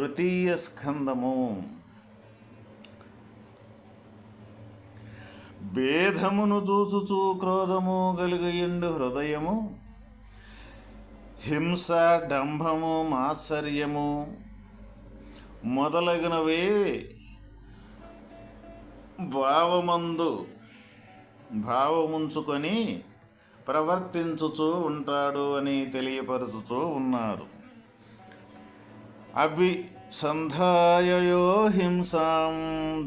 తృతీయ స్కందము. భేదమును చూచుచూ క్రోధము గలుగయుండు హృదయము. హింస డంభము మాత్సర్యము మొదలగునవే భావమందు భావముంచుకొని ప్రవర్తించుచూ ఉంటాడు అని తెలియపరుచుతూ ఉన్నారు. అభిసంధాయయో హింసాం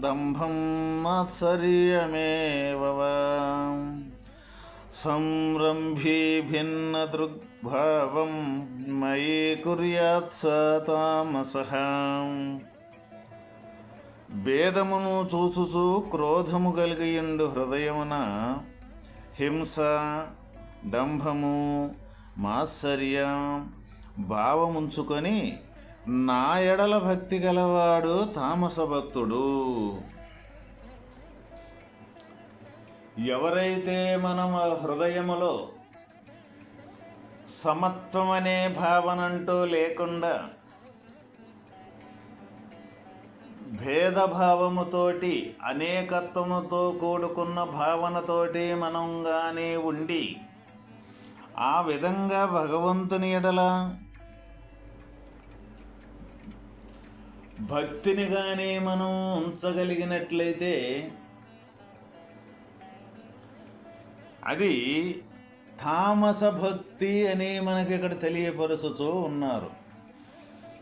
దంభం మాత్సర్యమేవ సంరంభీ భిన్న దృగ్భావం మయి కుర్యాత్ స తామసహాం భేదమును చూచుచూ క్రోధము కలిగియుండు హృదయమున హింస డంభము మాత్సర్యం భావముంచుకొని నా ఎడల భక్తి గలవాడు తామస భక్తుడు ఎవరైతే మనం ఆ హృదయములో సమత్వం అనే భావనంటూ లేకుండా భేదభావముతోటి అనేకత్వముతో కూడుకున్న భావనతోటి మనం కానీ ఉండి ఆ విధంగా భగవంతుని ఎడల భక్తిని కానీ మనం ఉంచగలిగినట్లయితే అది తామస భక్తి అని మనకి ఇక్కడ తెలియపరుచుతూ ఉన్నారు.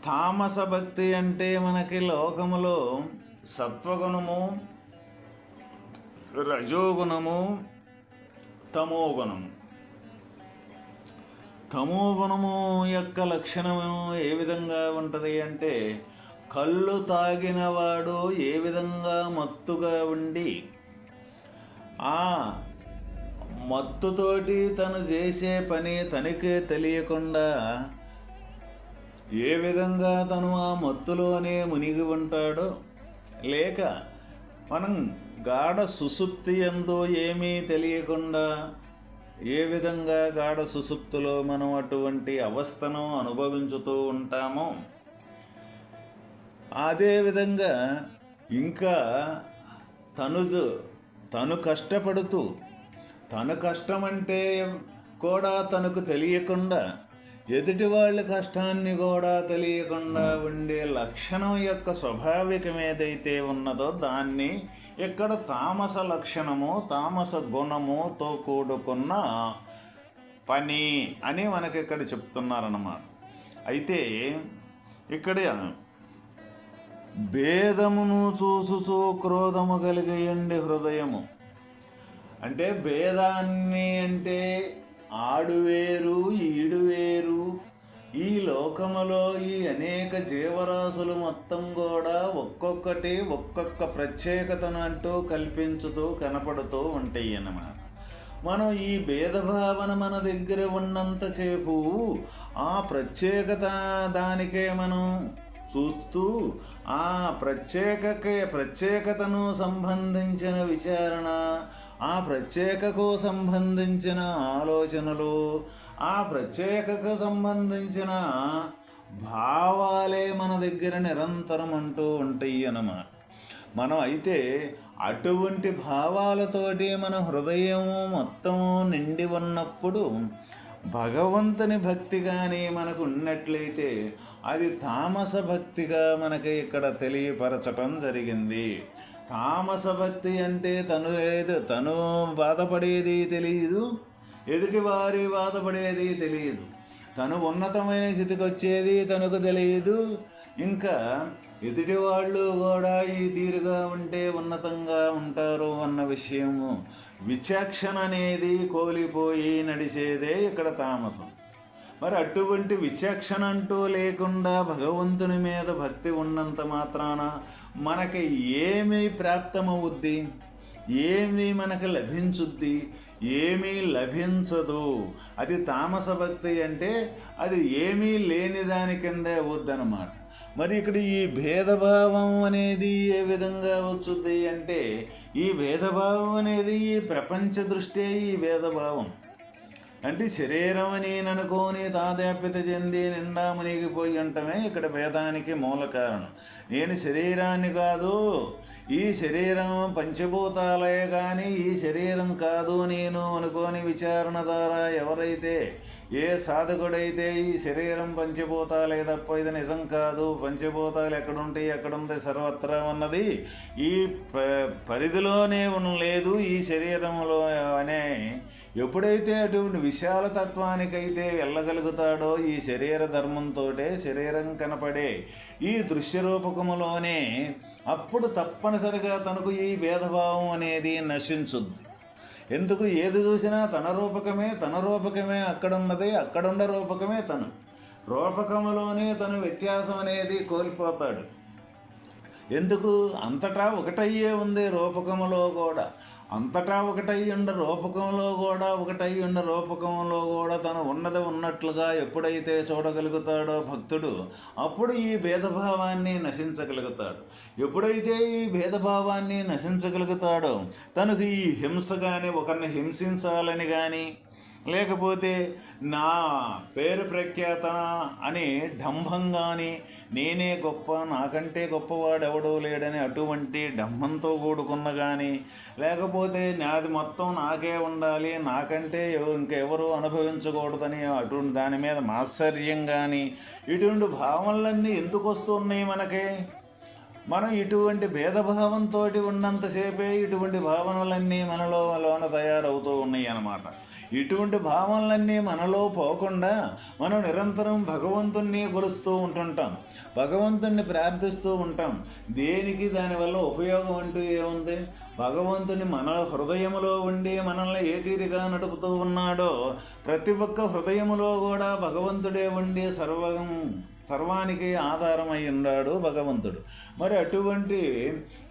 తామస భక్తి అంటే మనకి లోకములో సత్వగుణము రజోగుణము తమోగుణము. తమోగుణము యొక్క లక్షణము ఏ విధంగా ఉంటుంది అంటే కళ్ళు తాగినవాడు ఏ విధంగా మత్తుగా ఉండి ఆ మత్తుతోటి తను చేసే పని తనకే తెలియకుండా ఏ విధంగా తను ఆ మత్తులోనే మునిగి ఉంటాడో లేక మనం గాఢ సుసుప్తి ఎందు ఏమీ తెలియకుండా ఏ విధంగా గాఢ సుసుప్తిలో మనం అటువంటి అవస్థను అనుభవించుతూ ఉంటామో అదేవిధంగా ఇంకా తనుజు తను కష్టపడుతూ తను అంటే కూడా తనకు తెలియకుండా ఎదుటి వాళ్ళ కష్టాన్ని కూడా తెలియకుండా ఉండే లక్షణం యొక్క స్వాభావికం ఏదైతే ఉన్నదో దాన్ని ఇక్కడ తామస లక్షణము తామస గుణముతో కూడుకున్న పని అని మనకి ఇక్కడ చెప్తున్నారన్నమాట. అయితే ఇక్కడ భేదమును చూసుచూ క్రోధము కలిగేయండి హృదయము. అంటే భేదాన్ని అంటే ఆడువేరు ఈడువేరు ఈ లోకములో ఈ అనేక జీవరాశులు మొత్తం కూడా ఒక్కొక్కటి ఒక్కొక్క ప్రత్యేకతను అంటూ కల్పించుతూ కనపడుతూ ఉంటాయి అన్నమాట మనం ఈ భేదభావన మన దగ్గర ఉన్నంతసేపు ఆ ప్రత్యేకత దానికే మనం చూస్తూ ఆ ప్రత్యేకకే ప్రత్యేకతను సంబంధించిన విచారణ ఆ ప్రత్యేకకు సంబంధించిన ఆలోచనలు ఆ ప్రత్యేకకు సంబంధించిన భావాలే మన దగ్గర నిరంతరం అంటూ ఉంటాయి అన్నమాట. మనం అయితే అటువంటి భావాలతోటి మన హృదయం మొత్తం నిండి ఉన్నప్పుడు భగవంతుని భక్తి కానీ మనకు ఉన్నట్లయితే అది తామస భక్తిగా మనకి ఇక్కడ తెలియపరచటం జరిగింది. తామస భక్తి అంటే తను ఏదో తను బాధపడేది తెలియదు ఎదుటివారి బాధపడేది తెలియదు తను ఉన్నతమైన స్థితికి వచ్చేది తనకు తెలియదు. ఇంకా ఎదుటి వాళ్ళు కూడా ఈ తీరుగా ఉంటే ఉన్నతంగా ఉంటారు అన్న విషయము విచక్షణ అనేది కోలిపోయి నడిచేదే ఇక్కడ తామసం. మరి అటువంటి విచక్షణ అంటూ లేకుండా భగవంతుని మీద భక్తి ఉన్నంత మాత్రాన మనకి ఏమి ప్రాప్తమవుద్ది? ఏమి మనకు లభించుద్ది? ఏమీ లభించదు? అది తామస భక్తి అంటే అది ఏమీ లేని దాని కిందే అవుద్దనమాట మరి ఇక్కడ ఈ భేదభావం అనేది ఏ విధంగా వచ్చుద్ది అంటే ఈ భేదభావం అనేది ఈ ప్రపంచ దృష్టే ఈ భేదభావం. అంటే శరీరం అని అనుకోని తాదాప్యత చెంది నిండా మునిగిపోయి ఉండటమే ఇక్కడ భేదానికి మూల కారణం. నేను శరీరాన్ని కాదు ఈ శరీరం పంచభూతాలే కానీ ఈ శరీరం కాదు నేను అనుకోని విచారణ ద్వారా ఎవరైతే ఏ సాధకుడైతే ఈ శరీరం పంచభూతాలే తప్ప ఇది నిజం కాదు పంచభూతాలు ఎక్కడుంటాయి ఎక్కడుంది సర్వత్రా ఉన్నది ఈ ప పరిధిలోనే లేదు ఈ శరీరంలో అనే ఎప్పుడైతే అటువంటి విశాల తత్వానికైతే వెళ్ళగలుగుతాడో ఈ శరీర ధర్మంతో శరీరం కనపడే ఈ దృశ్య రూపకములోనే అప్పుడు తప్పనిసరిగా తనకు ఈ భేదభావం అనేది నశించుద్ది. ఎందుకు ఏది చూసినా తన రూపకమే తన రూపకమే అక్కడున్నది అక్కడున్న రూపకమే తను. రూపకములోనే తన వ్యత్యాసం అనేది కోల్పోతాడు. ఎందుకు? అంతటా ఒకటయ్యే ఉంది రూపకములో కూడా. అంతటా ఒకటై ఉండే రూపకంలో కూడా ఒకటై ఉండ రూపకంలో కూడా తను ఉన్నది ఉన్నట్లుగా ఎప్పుడైతే చూడగలుగుతాడో భక్తుడు అప్పుడు ఈ భేదభావాన్ని నశించగలుగుతాడు. ఎప్పుడైతే ఈ భేదభావాన్ని నశించగలుగుతాడో తనకు ఈ హింస కానీ ఒకరిని హింసించాలని కానీ లేకపోతే నా పేరు ప్రఖ్యాతన అని డంభంగాని నేనే గొప్ప నాకంటే గొప్పవాడు ఎవడో లేడని అటువంటి డంభంతో కూడుకున్న కానీ లేకపోతే నాది మొత్తం నాకే ఉండాలి నాకంటే ఎవ- ఇంకెవరు అనుభవించకూడదని అటువంటి దాని మీద మాత్సర్యం కానీ ఇటువంటి భావనలన్నీ ఎందుకు వస్తున్నాయి మనకి? మనం ఇటువంటి భేదభావంతో ఉన్నంతసేపే ఇటువంటి భావనలన్నీ మనలో లోన తయారవుతూ ఉన్నాయి అన్నమాట ఇటువంటి భావనలన్నీ మనలో పోకుండా మనం నిరంతరం భగవంతుణ్ణి కొలుస్తూ ఉంటుంటాం. భగవంతుణ్ణి ప్రార్థిస్తూ ఉంటాం. దేనికి దానివల్ల ఉపయోగం అంటూ ఏముంది? భగవంతుని మన హృదయములో ఉండి మనల్ని ఏ తీరిగా నడుపుతూ ఉన్నాడో ప్రతి ఒక్క హృదయములో కూడా భగవంతుడే ఉండి సర్వం సర్వానికి ఆధారమై ఉన్నాడు భగవంతుడు. మరి అటువంటి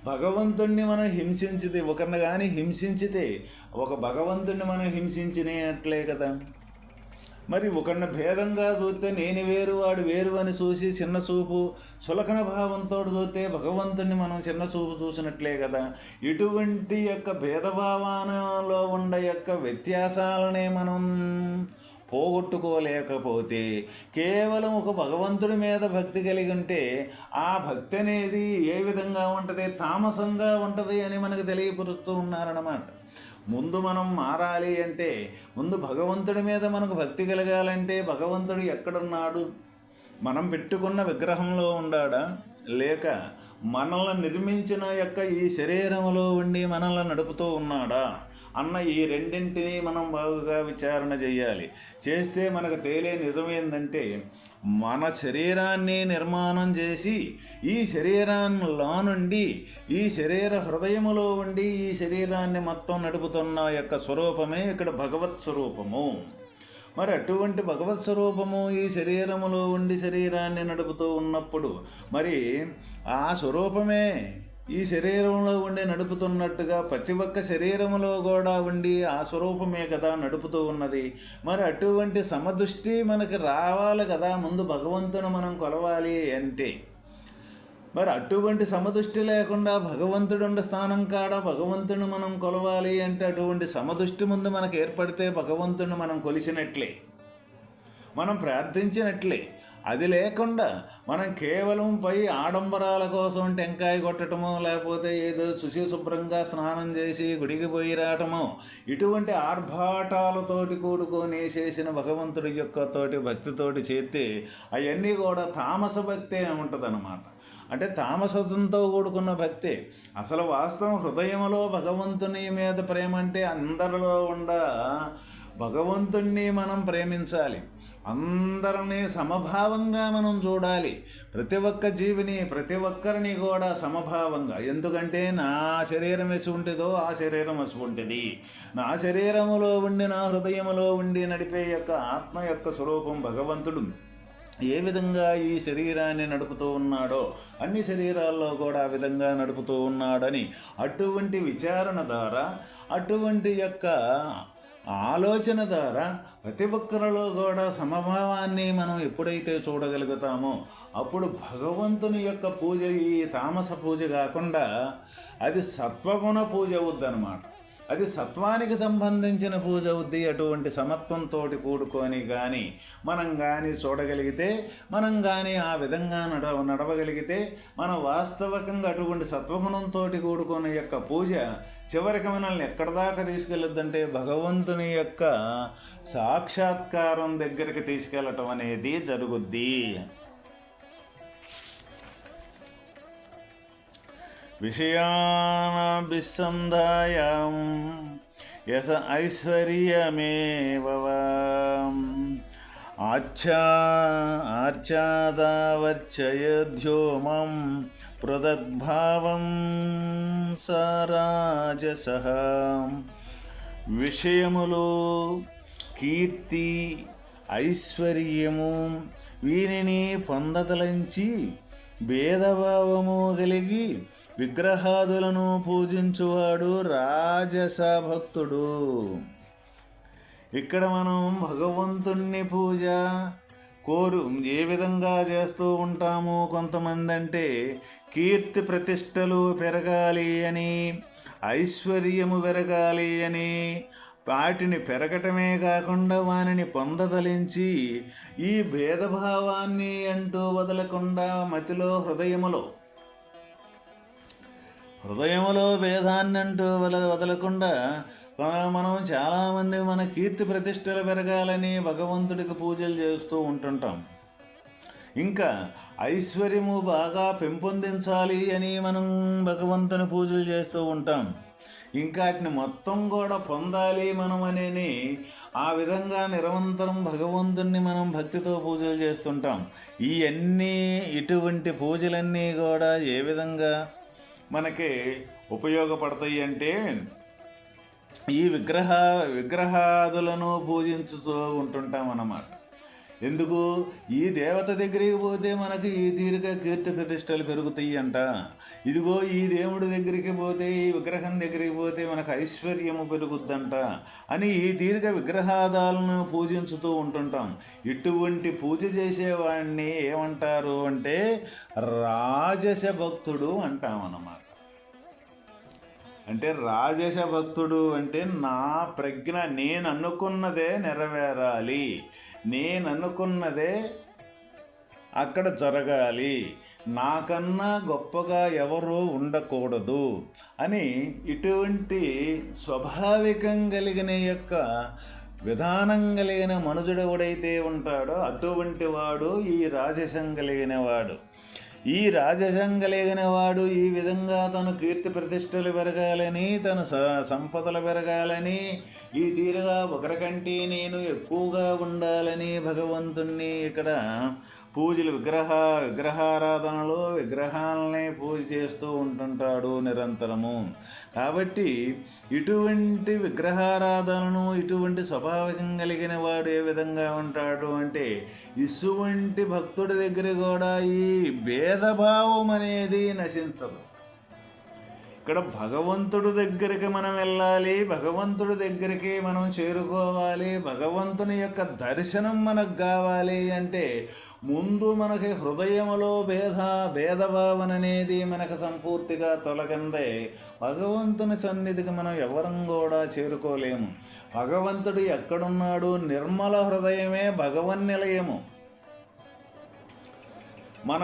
భగవంతుణ్ణి మనం హింసించితే ఒకరిని కానీ హింసించితే ఒక భగవంతుణ్ణి మనం హింసించినట్లే కదా. మరి ఒకరిని భేదంగా చూస్తే నేను వేరు వాడు వేరు అని చూసి చిన్న చూపు చులకన భావంతో చూస్తే భగవంతుని మనం చిన్న చూపు చూసినట్లే కదా. ఇటువంటి యొక్క భేదభావాలలో ఉండే యొక్క వ్యత్యాసాలనే మనం పోగొట్టుకోలేకపోతే కేవలం ఒక భగవంతుడి మీద భక్తి కలిగి ఉంటే ఆ భక్తి అనేది ఏ విధంగా ఉంటుంది? తామసంగా ఉంటుంది అని మనకు తెలియపరుస్తూ ఉన్నారన్నమాట. ముందు మనం మారాలి అంటే ముందు భగవంతుడి మీద మనకు భక్తి కలగాలంటే భగవంతుడు ఎక్కడున్నాడు? మనం పెట్టుకున్న విగ్రహంలో ఉన్నాడా లేక మనల్ని నిర్మించిన యొక్క ఈ శరీరంలో ఉండి మనల్ని నడుపుతూ ఉన్నాడా అన్న ఈ రెండింటిని మనం బాగుగా విచారణ చేయాలి. చేస్తే మనకు తేలే నిజమేందంటే మన శరీరాన్ని నిర్మాణం చేసి ఈ శరీరంలో నుండి ఈ శరీర హృదయములో ఉండి ఈ శరీరాన్ని మొత్తం నడుపుతున్న యొక్క స్వరూపమే ఇక్కడ భగవత్ స్వరూపము. మరి అటువంటి భగవత్ స్వరూపము ఈ శరీరములో ఉండి శరీరాన్ని నడుపుతూ ఉన్నప్పుడు మరి ఆ స్వరూపమే ఈ శరీరంలో ఉండి నడుపుతున్నట్టుగా ప్రతి ఒక్క శరీరములో కూడా ఉండి ఆ స్వరూపమే కదా నడుపుతూ ఉన్నది. మరి అటువంటి సమదృష్టి మనకి రావాలి కదా. ముందు భగవంతుని మనం కొలవాలి అంటే మరి అటువంటి సమదృష్టి లేకుండా భగవంతుడుండ స్థానం కాడ భగవంతుని మనం కొలవాలి అంటే అటువంటి సమదృష్టి ముందు మనకు ఏర్పడితే భగవంతుని మనం కొలిసినట్లే. మనం ప్రార్థించినట్లే. అది లేకుండా మనం కేవలం పై ఆడంబరాల కోసం టెంకాయ కొట్టడము లేకపోతే ఏదో శుచి శుభ్రంగా స్నానం చేసి గుడికి పోయి రావటమో ఇటువంటి ఆర్భాటాలతోటి కూడుకొని చేసిన భగవంతుడి యొక్క తోటి భక్తితోటి చేస్తే అవన్నీ కూడా తామస భక్తే ఉంటుందన్నమాట. అంటే తామసంతో కూడుకున్న భక్తే. అసలు వాస్తవం హృదయంలో భగవంతుని మీద ప్రేమ అంటే అందరిలో ఉండ భగవంతుణ్ణి మనం ప్రేమించాలి. అందరినీ సమభావంగా మనం చూడాలి. ప్రతి ఒక్క జీవిని ప్రతి ఒక్కరిని కూడా సమభావంగా. ఎందుకంటే నా శరీరం ఎసుకుంటుందో ఆ శరీరం ఎసుకుంటుంది నా శరీరములో ఉండి నా హృదయములో ఉండి నడిపే యొక్క ఆత్మ యొక్క స్వరూపం భగవంతుడు. ఏ విధంగా ఈ శరీరాన్ని నడుపుతూ ఉన్నాడో అన్ని శరీరాల్లో కూడా ఆ విధంగా నడుపుతూ ఉన్నాడని అటువంటి విచారణ ద్వారా అటువంటి యొక్క ఆలోచన ద్వారా ప్రతి ఒక్కరిలో కూడా సమభావాన్ని మనం ఎప్పుడైతే చూడగలుగుతామో అప్పుడు భగవంతుని యొక్క పూజ ఈ తామస పూజ కాకుండా అది సత్వగుణ పూజ అవుద్దనమాట అది సత్వానికి సంబంధించిన పూజ అవుద్ది అటువంటి సమత్వంతో కూడుకొని కానీ మనం కానీ చూడగలిగితే మనం కానీ ఆ విధంగా నడ నడవగలిగితే మన వాస్తవకంగా అటువంటి సత్వగుణంతో కూడుకున్న యొక్క పూజ చివరికి మనల్ని ఎక్కడి దాకా తీసుకెళ్ళొద్దంటే భగవంతుని యొక్క సాక్షాత్కారం దగ్గరికి తీసుకెళ్ళటం అనేది జరుగుద్ది. విషయానాభిసంధాయం యస ఐశ్వర్యమేవ ఆచ్ఛా ఆర్చాదావర్చయధ్యోమం ప్రదద్భావం సారాజస. విషయములు కీర్తి ఐశ్వర్యము వీరిని పొందతలంచి భేదభావము కలిగి విగ్రహాదులను పూజించువాడు రాజస భక్తుడు ఇక్కడ మనం భగవంతుణ్ణి పూజ కోరు ఏ విధంగా చేస్తూ ఉంటాము కొంతమంది అంటే కీర్తి ప్రతిష్టలు పెరగాలి అని ఐశ్వర్యము పెరగాలి అని వాటిని పెరగటమే కాకుండా వానిని పొందదలించి ఈ భేదభావాన్ని అంటూ వదలకుండా మతిలో హృదయములో హృదయములో భేదాన్ని అంటూ వల వదలకుండా మనం చాలామంది మన కీర్తి ప్రతిష్టలు పెరగాలని భగవంతుడికి పూజలు చేస్తూ ఉంటుంటాం. ఇంకా ఐశ్వర్యము బాగా పెంపొందించాలి అని మనం భగవంతుని పూజలు చేస్తూ ఉంటాం. ఇంకా వాటిని మొత్తం కూడా పొందాలి మనం అనేని ఆ విధంగా నిరంతరం భగవంతుణ్ణి మనం భక్తితో పూజలు చేస్తుంటాం. ఈ అన్నీ ఇటువంటి పూజలన్నీ కూడా ఏ విధంగా మనకి ఉపయోగపడతాయి అంటే ఈ విగ్రహ విగ్రహాదులను పూజించుతూ ఉంటుంటాం అన్నమాట ఎందుకు? ఈ దేవత దగ్గరికి పోతే మనకి ఈ తీరిక కీర్తి ప్రతిష్టలు పెరుగుతాయి అంట. ఇదిగో ఈ దేవుడి దగ్గరికి పోతే ఈ విగ్రహం దగ్గరికి పోతే మనకు ఐశ్వర్యము పెరుగుద్దంట అని ఈ తీరిక విగ్రహాదాలను పూజించుతూ ఉంటుంటాం. ఇటువంటి పూజ చేసేవాడిని ఏమంటారు అంటే రాజస భక్తుడు అంటాం అన్నమాట అంటే రాజేశ భక్తుడు అంటే నా ప్రజ్ఞ నేను అనుకున్నదే నెరవేరాలి. నేను అనుకున్నదే అక్కడ జరగాలి. నాకన్నా గొప్పగా ఎవరూ ఉండకూడదు అని ఇటువంటి స్వాభావికం కలిగిన యొక్క విధానం కలిగిన మనుజుడెవడైతే ఉంటాడో అటువంటి వాడు ఈ రాజసం కలిగిన వాడు. ఈ రాజసం కలిగిన వాడు ఈ విధంగా తను కీర్తి ప్రతిష్టలు పెరగాలని తన స సంపదలు పెరగాలని ఈ తీరుగా ఒకరికంటే నేను ఎక్కువగా ఉండాలని భగవంతుణ్ణి ఇక్కడ పూజలు విగ్రహ విగ్రహారాధనలో విగ్రహాలనే పూజ చేస్తూ ఉంటుంటాడు నిరంతరము. కాబట్టి ఇటువంటి విగ్రహారాధనను ఇటువంటి స్వభావం కలిగిన వాడు ఏ విధంగా ఉంటాడు అంటే ఇసువంటి భక్తుడి దగ్గర కూడా ఈ భేదభావం అనేది నశించదు. ఇక్కడ భగవంతుడు దగ్గరికి మనం వెళ్ళాలి భగవంతుడి దగ్గరికి మనం చేరుకోవాలి భగవంతుని యొక్క దర్శనం మనకు కావాలి అంటే ముందు మనకి హృదయములో భేద భేదభావన అనేది మనకు సంపూర్తిగా తొలగిందే. భగవంతుని సన్నిధికి మనం ఎవరం కూడా చేరుకోలేము. భగవంతుడు ఎక్కడున్నాడు? నిర్మల హృదయమే భగవన్ నిలయము మన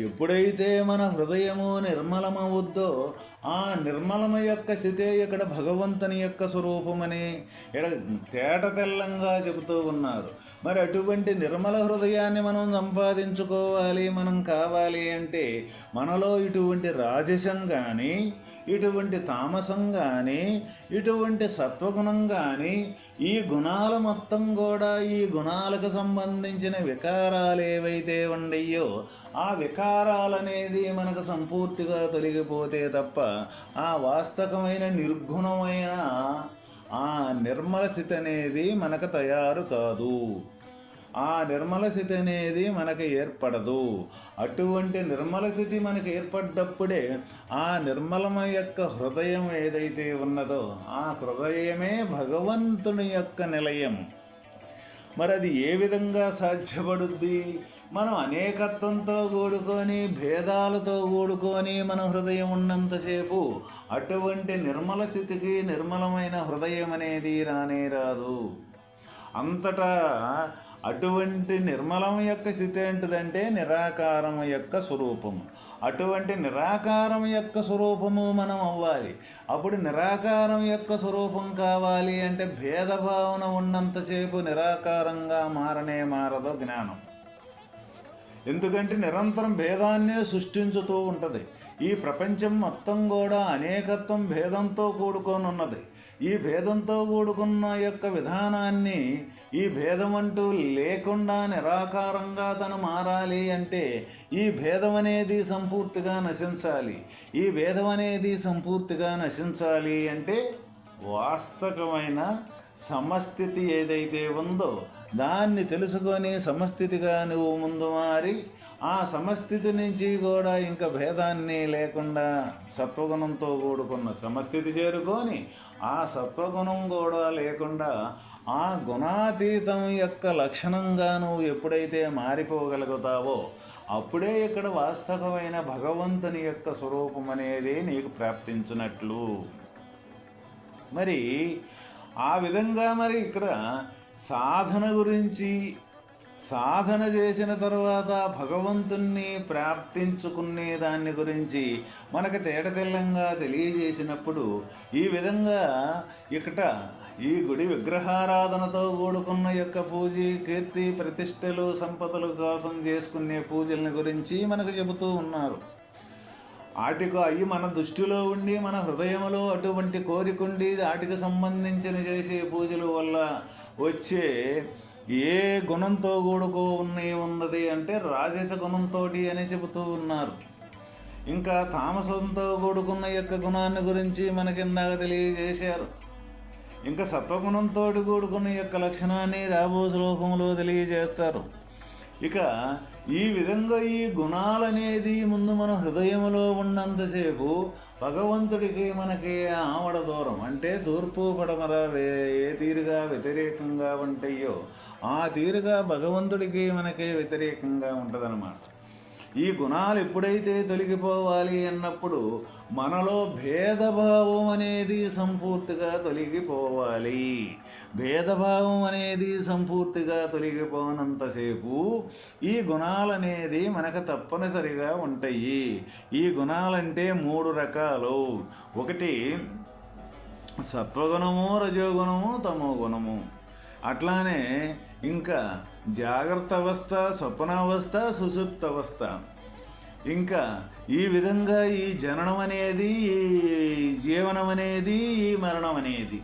ఎప్పుడైతే మన హృదయము నిర్మలమవుద్దో ఆ నిర్మలమ యొక్క స్థితే ఇక్కడ భగవంతుని యొక్క స్వరూపమని ఇక్కడ తేట తెల్లంగా చెబుతూ ఉన్నారు. మరి అటువంటి నిర్మల హృదయాన్ని మనం సంపాదించుకోవాలి మనం కావాలి అంటే మనలో ఇటువంటి రాజసం కానీ ఇటువంటి తామసం కానీ ఇటువంటి సత్వగుణం కానీ ఈ గుణాలు మొత్తం కూడా ఈ గుణాలకు సంబంధించిన వికారాలు ఏవైతే ఉండయో ఆ వికారాలనేది మనకు సంపూర్తిగా తొలగిపోతే తప్ప ఆ వాస్తవమైన నిర్గుణమైన ఆ నిర్మల స్థితి అనేది మనకు తయారు కాదు. ఆ నిర్మల స్థితి అనేది మనకు ఏర్పడదు. అటువంటి నిర్మల స్థితి మనకు ఏర్పడ్డప్పుడే ఆ నిర్మలమ యొక్క హృదయం ఏదైతే ఉన్నదో ఆ హృదయమే భగవంతుని యొక్క నిలయం. మరి అది ఏ విధంగా సాధ్యపడుద్ది? మనం అనేకత్వంతో కూడుకొని భేదాలతో కూడుకొని మన హృదయం ఉన్నంతసేపు అటువంటి నిర్మల స్థితికి నిర్మలమైన హృదయం అనేది రానే రాదు. అంతటా అటువంటి నిర్మలం యొక్క స్థితి ఏంటిదంటే నిరాకారం యొక్క స్వరూపము. అటువంటి నిరాకారం యొక్క స్వరూపము మనం అవ్వాలి. అప్పుడు నిరాకారం యొక్క స్వరూపం కావాలి అంటే భేదభావన ఉన్నంతసేపు నిరాకారంగా మారనే మారదు జ్ఞానం. ఎందుకంటే నిరంతరం భేదాన్నే సృష్టించుతూ ఉంటుంది. ఈ ప్రపంచం మొత్తం కూడా అనేకత్వం భేదంతో కూడుకొని ఉన్నది ఈ భేదంతో కూడుకున్న యొక్క విధానాన్ని ఈ భేదం అంటూ లేకుండా నిరాకారంగా తను మారాలి అంటే ఈ భేదం అనేది సంపూర్తిగా నశించాలి. ఈ భేదం అనేది సంపూర్తిగా నశించాలి అంటే వాస్తవమైన సమస్థితి ఏదైతే ఉందో దాన్ని తెలుసుకొని సమస్థితిగా నువ్వు ముందు మారి ఆ సమస్థితి నుంచి కూడా ఇంకా భేదాన్ని లేకుండా సత్వగుణంతో కూడుకున్న సమస్థితి చేరుకొని ఆ సత్వగుణం కూడా లేకుండా ఆ గుణాతీతం యొక్క లక్షణంగా నువ్వు ఎప్పుడైతే మారిపోగలుగుతావో అప్పుడే ఇక్కడ వాస్తవమైన భగవంతుని యొక్క స్వరూపం అనేది నీకు ప్రాప్తించినట్లు. మరి ఆ విధంగా మరి ఇక్కడ సాధన గురించి సాధన చేసిన తర్వాత భగవంతుణ్ణి ప్రాప్తించుకునే దాన్ని గురించి మనకు తేటతెల్లంగా తెలియజేసినప్పుడు ఈ విధంగా ఇక్కడ ఈ గుడి విగ్రహారాధనతో కూడుకున్న యొక్క పూజ కీర్తి ప్రతిష్టలు సంపదలు కోసం చేసుకునే పూజల గురించి మనకు చెబుతూ ఉన్నారు. ఆటికు అవి మన దృష్టిలో ఉండి మన హృదయంలో అటువంటి కోరికుండి వాటికి సంబంధించిన చేసే పూజల వల్ల వచ్చే ఏ గుణంతో కూడుకో ఉన్నాయి ఉన్నది అంటే రాజస గుణంతో అని చెబుతూ ఉన్నారు. ఇంకా తామసంతో కూడుకున్న యొక్క గుణాన్ని గురించి మనకిందాక తెలియజేశారు. ఇంకా సత్వగుణంతో కూడుకున్న యొక్క లక్షణాన్ని రాబో శ్లోకంలో తెలియజేస్తారు. ఇక ఈ విధంగా ఈ గుణాలనేది ముందు మన హృదయంలో ఉన్నంతసేపు భగవంతుడికి మనకి ఆవడ దూరం. అంటే తూర్పు పడమర వే ఏ తీరుగా వ్యతిరేకంగా ఉంటాయో ఆ తీరుగా భగవంతుడికి మనకి వ్యతిరేకంగా ఉంటుందన్నమాట. ఈ గుణాలు ఎప్పుడైతే తొలగిపోవాలి అన్నప్పుడు మనలో భేదభావం అనేది సంపూర్తిగా తొలగిపోవాలి. భేదభావం అనేది సంపూర్తిగా తొలగిపోనంతసేపు ఈ గుణాలు అనేది మనకు తప్పనిసరిగా ఉంటాయి. ఈ గుణాలంటే మూడు రకాలు. ఒకటి సత్వగుణము రజోగుణము తమో గుణము అట్లానే ఇంకా జాగ్రత్త అవస్థ స్వప్నావస్థ సుసుప్త అవస్థ ఇంకా ఈ విధంగా ఈ జననం అనేది ఈ జీవనం అనేది ఈ మరణం అనేది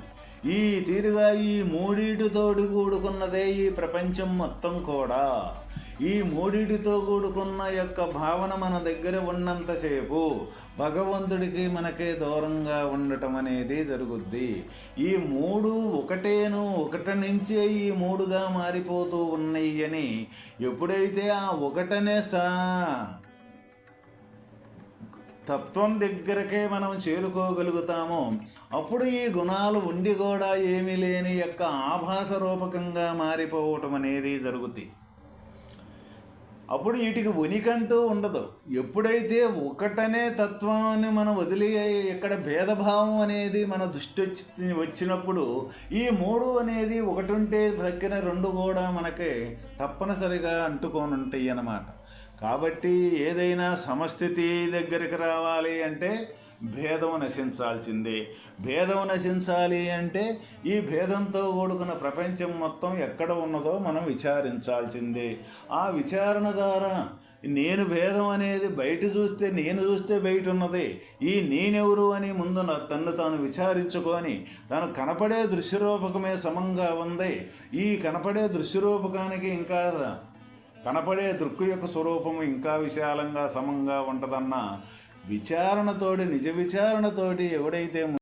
ఈ తీరుగా ఈ మూడిటితోటి కూడుకున్నదే ఈ ప్రపంచం మొత్తం కూడా. ఈ మూడిటితో కూడుకున్న యొక్క భావన మన దగ్గర ఉన్నంతసేపు భగవంతుడికి మనకే దూరంగా ఉండటం అనేది జరుగుద్ది. ఈ మూడు ఒకటేను ఒకటి నుంచే ఈ మూడుగా మారిపోతూ ఉన్నాయి అని ఎప్పుడైతే ఆ ఒకటనే స్థా తత్వం దగ్గరకే మనం చేరుకోగలుగుతామో. అప్పుడు ఈ గుణాలు ఉండి కూడా ఏమీ లేని యొక్క ఆభాస రూపకంగా మారిపోవటం అనేది జరుగుతాయి. అప్పుడు వీటికి ఉనికంటూ ఉండదు. ఎప్పుడైతే ఒకటనే తత్వాన్ని మనం వదిలి ఇక్కడ భేదభావం అనేది మన దృష్టి వచ్చి వచ్చినప్పుడు ఈ మూడు అనేది ఒకటి ఉంటే దక్కిన రెండు కూడా మనకి తప్పనిసరిగా అంటుకొని ఉంటాయి అన్నమాట. కాబట్టి ఏదైనా సమస్థితి దగ్గరికి రావాలి అంటే భేదం నశించాల్సిందే. భేదం నశించాలి అంటే ఈ భేదంతో కూడుకున్న ప్రపంచం మొత్తం ఎక్కడ ఉన్నదో మనం విచారించాల్సిందే. ఆ విచారణ ద్వారా నేను భేదం అనేది బయట చూస్తే నేను చూస్తే బయట ఉన్నది. ఈ నేనెవరు అని ముందు నా- తన్ను తాను విచారించుకొని తను కనపడే దృశ్యరూపకమే సమంగా ఉంది. ఈ కనపడే దృశ్యరూపకానికి ఇంకా కనపడే దృక్కు యొక్క స్వరూపము ఇంకా విశాలంగా సమంగా ఉంటుందన్న విచారణతోటి నిజ విచారణతోటి ఎవడైతే